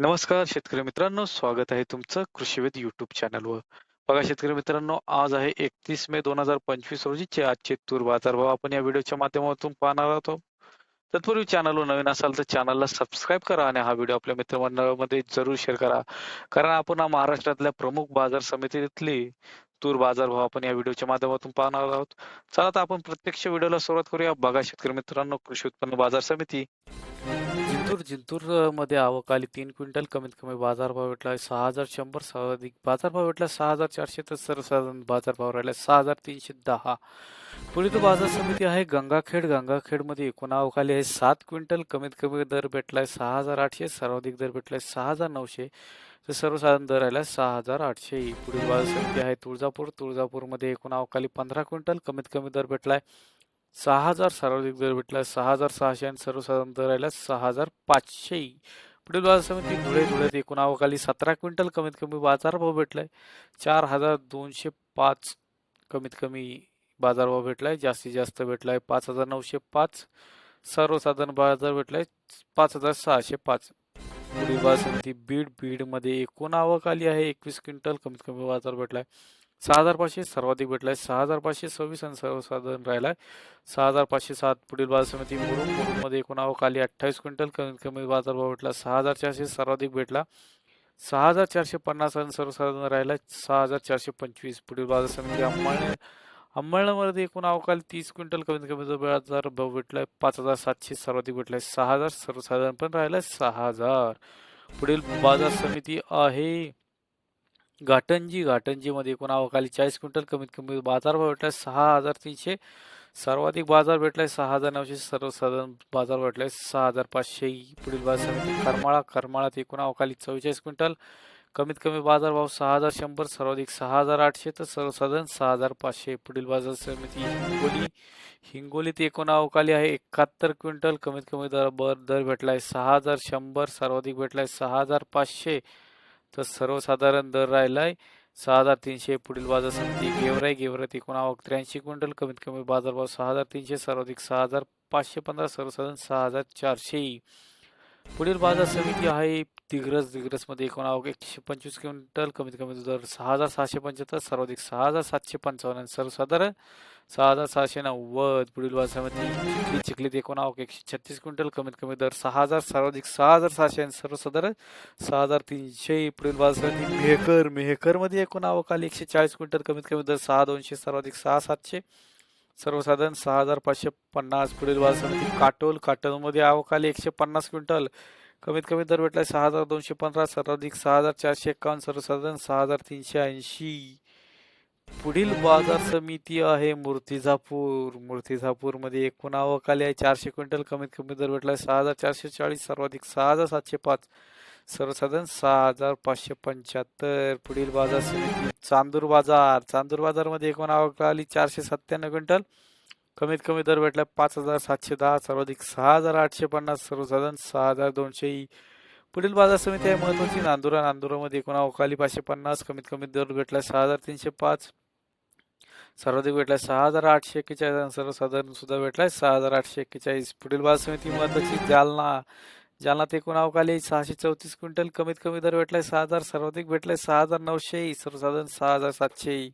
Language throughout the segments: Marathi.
नमस्कार शेतकरी मित्रांनो स्वागत आहे तुमचं कृषीवेद युट्यूब चॅनलवर बघा शेतकरी मित्रांनो आज आहे एकतीस मे दोन हजार पंचवीस रोजीचे आजचे तूर बाजारभाव आपण या व्हिडिओच्या माध्यमातून पाहणार आहोत. तत्पूर्वी चॅनलवर नवीन असाल तर चॅनलला सबस्क्राईब करा आणि हा व्हिडिओ आपल्या मित्रमंडळामध्ये जरूर शेअर करा. कारण आपण हा महाराष्ट्रातल्या प्रमुख बाजार समितीतली तूर बाजारभाव आपण या व्हिडिओच्या माध्यमातून पाहणार आहोत. चला तर आपण प्रत्यक्ष व्हिडिओला सुरुवात करूया. बघा शेतकरी मित्रांनो कृषी उत्पन्न बाजार समिती. जिंतूर जिंतूरमध्ये आवक आली. तीन क्विंटल कमीत कमी बाजारभाव भेटला सहा हजार शंभर सर्वाधिक बाजारभाव भेटला सहा हजार चारशे तर सर्वसाधारण बाजारभाव राहिला सहा हजार तीनशे दहा. पुढील बाजार समिती आहे गंगाखेड. गंगाखेडमध्ये एकूण आवक आली आहे सात क्विंटल. कमीत कमी दर भेटलाय सहा हजार आठशे सर्वाधिक दर भेटलाय सहा हजार नऊशे. तर सर्वसाधारण दर राहिला सहा हजार आठशे. पुढील बाजार समिती आहे तुळजापूर. तुळजापूरमध्ये एकूण आवकाली पंधरा क्विंटल. कमीत कमी दर भेटलाय सहा हजार सर्वाधिक दर भेटला सहा हजार सहाशे आणि सर्वसाधारण दर राहिला सहा हजार पाचशे. पुढील बाजार समिती धुळे धुळ्यात एकूण आवकाली सतरा क्विंटल कमीत कमी बाजारभाव भेटलाय. चार हजार दोनशे पाच कमीत कमी बाजारभाव भेटलाय जास्तीत जास्त भेटलाय पाच हजार नऊशे पाच. सर्वसाधारण बाजार भेटलाय पाच हजार सहाशे पाच. पुढील बाजार समिती बीड बीडमध्ये एकूण आवक आली आहे एकवीस क्विंटल कमीत कमी बाजार भेटलाय. सहा हजार पाचशे सर्वाधिक भेटलाय. सहा हजार पाचशे सव्वीस आणि सर्वसाधारण राहिलाय. सहा हजार पाचशे सात पुढील बाजार समिती मुरुम मुरुममध्ये एकूण आवक अठ्ठावीस क्विंटल कमीत कमी बाजारभाव भेटला. सहा हजार चारशे सर्वाधिक भेटला. सहा हजार चारशे पन्नास आणि सर्वसाधारण राहिला सहा हजार चारशे पंचवीस पुढील बाजार समिती अंमळने अंमळनेरमध्ये एकूण अवकाळी तीस क्विंटल कमीत कमी बाजार भाव भेटलाय. पाच हजार सातशे सर्वाधिक भेटलाय. सहा हजार सर्वसाधारण पण राहिलाय. सहा हजार पुढील बाजार समिती आहे. घाटंजी घाटंजीमध्ये एकूण आवक चाळीस क्विंटल कमीत कमी बाजारभाव भेटलाय सहा हजार तीनशे. सर्वाधिक बाजार भेटलाय सहा हजार नऊशे सर्वसाधारण बाजार भेटलाय सहा हजार पाचशे. पुढील बाजार समिती करमाळा करमाळात एकूण अवकाली चव्वेचाळीस क्विंटल कमीत कमी बाजारभाव सहा हजार शंभर सर्वाधिक सहा हजार आठशे तर सर्वसाधारण सहा हजार पाचशे. पुढील बाजार समिती हिंगोली हिंगोलीत एकूण अवकाली आहे एकाहत्तर क्विंटल कमीत कमी दर बर दर भेटलाय सहा हजार शंभर सर्वाधिक भेटलाय सहा हजार पाचशे. तर सर्वसाधारण दर राहिलाय. सहा हजार तीनशे पुढील बाजार समिती गेवराई गेवरात एकूण आवक त्र्याऐंशी क्विंटल. कमीत कमी बाजारभाव सहा हजार तीनशे. सर्वाधिक सहा हजार पाचशे पंधरा. सर्वसाधारण सहा हजार चारशे. पुढील बाजार समिती आहे दिग्रस. दिग्रसमध्ये एकूण आवक एकशे पंचवीस क्विंटल. कमीत कमी दर सहा हजार सहाशे पंच्याहत्तर. सर्वाधिक सहा हजार सातशे पंचावन्न. सर्वसाधारण सहा हजार सहाशे नव्वद पुढील वर्षामध्ये चिखली चिखलीत एकूण आवक एकशे छत्तीस क्विंटल कमीत कमी दर सहा हजार सर्वाधिक सहा हजार सहाशे आणि सर्वसाधारण सहा हजार तीनशे पुढील वर्षामध्ये मेहकर मेहकरमध्ये एकूण आवक आली एकशे चाळीस क्विंटल कमीत कमी दर सहा दोनशे सर्वाधिक सहा सातशे. सर्वसाधारण सहा हजार पाचशे पन्नास पुढील वर्षामध्ये काटोल काटोलमध्ये आवक आली एकशे पन्नास क्विंटल कमीत कमी दर भेटला सहा हजार दोनशे पंधरा सर्वाधिक सहा हजार चारशे एक्कावन्न सर्वसाधारण सहा हजार तीनशे ऐंशी. पुढील बाजार समिती आहे मूर्तिजापूर मूर्तिजापूरमध्ये एकूण आवक आली आहे चारशे क्विंटल कमीत कमी दर भेटला सहा हजार चारशे चाळीस सर्वाधिक सहा हजार सातशे पाच. सर्वसाधारण सहा हजार पाचशे पंच्याहत्तर. पुढील बाजार समिती चांदूर बाजार. चांदूर बाजारमध्ये एकूण आवक आली चारशे सत्त्याण्णव क्विंटल कमीत कमी दर भेटला पाच हजार सातशे दहा सर्वाधिक सहा हजार आठशे पन्नास सर्वसाधारण सहा हजार दोनशे. पुढील बाजार समिती आहे महत्वाची नांदुरा. नांदुरामध्ये एकूण अवकाली पाचशे पन्नास कमीत कमी दर भेटला सहा हजार तीनशे पाच. सर्वाधिक भेटलाय सहा हजार आठशे एक्केचाळीस आणि सर्वसाधारण सुद्धा भेटलाय सहा हजार आठशे एक्केचाळीस. पुढील बाद समिती महत्वाची जालना. जालनात एकूण कुणावकाली? सहाशे चौतीस क्विंटल कमीत कमी दर भेटलाय सहा हजार सर्वाधिक भेटलाय सहा हजार नऊशे सर्वसाधारण सहा हजार सातशे.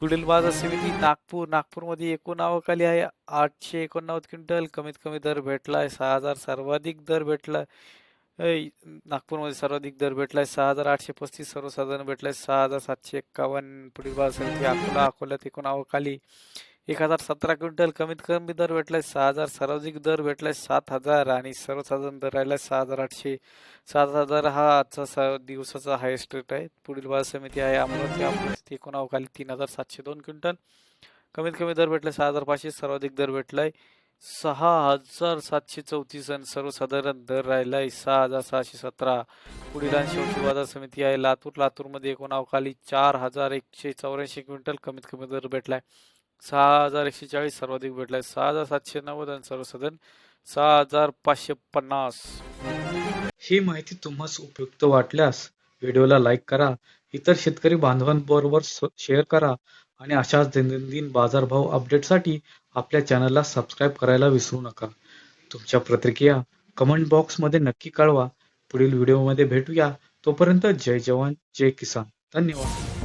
पुढील बाजार समिती नागपूर. नागपूरमध्ये एकूण आवक आहे आठशे एकोणनव्वद क्विंटल कमीत कमी दर भेटलाय सहा हजार सर्वाधिक दर भेटलाय. नागपूरमध्ये सर्वाधिक दर भेटलाय सहा हजार आठशे पस्तीस सर्वसाधारण भेटलाय सहा हजार सातशे एक्कावन्न. पुढील बाजार समिती अकोला अकोल्यात एकूण अवकाली एक हजार सतरा क्विंटल कमीत कमी दर भेटलाय सहा हजार सर्वाधिक दर भेटलाय सात हजार आणि सर्वसाधारण दर राहिला सहा हजार आठशे. सात हजार हा आजचा स दिवसाचा हायेस्ट रेट आहे. पुढील बाजार समिती आहे अमरावती अमरावती एकूण अवकाली तीन हजार सातशे दोन क्विंटल. कमीत कमी दर भेटलाय सहा हजार पाचशे सर्वाधिक दर भेटलाय सहा हजार सातशे चौतीस आणि सर्वसाधारण दर राहिलाय सहा हजार सहाशे सतरा. पुढील शेवटची बाजार समिती आहे. लातूर लातूरमध्ये एकूण अवकाली चार हजार एकशे चौऱ्याऐंशी क्विंटल कमीत कमी दर भेटलाय. सहा हजार एकशे चाळीस सर्वाधिक भेटलाय. सहा हजार सातशे नव्वद आणि सर्वसाधारण सहा हजार पाचशे पन्नास. ही माहिती तुम्हाला उपयुक्त वाटल्यास व्हिडिओला लाईक करा. इतर शेतकरी बांधवांबरोबर शेअर करा. आणि अशाच दैनंदिन बाजारभाव अपडेटसाठी आपल्या चॅनलला सबस्क्राईब करायला विसरू नका. तुमच्या प्रतिक्रिया कमेंट बॉक्समध्ये नक्की कळवा. पुढील व्हिडिओमध्ये भेटूया. तोपर्यंत जय जवान जय किसान. धन्यवाद.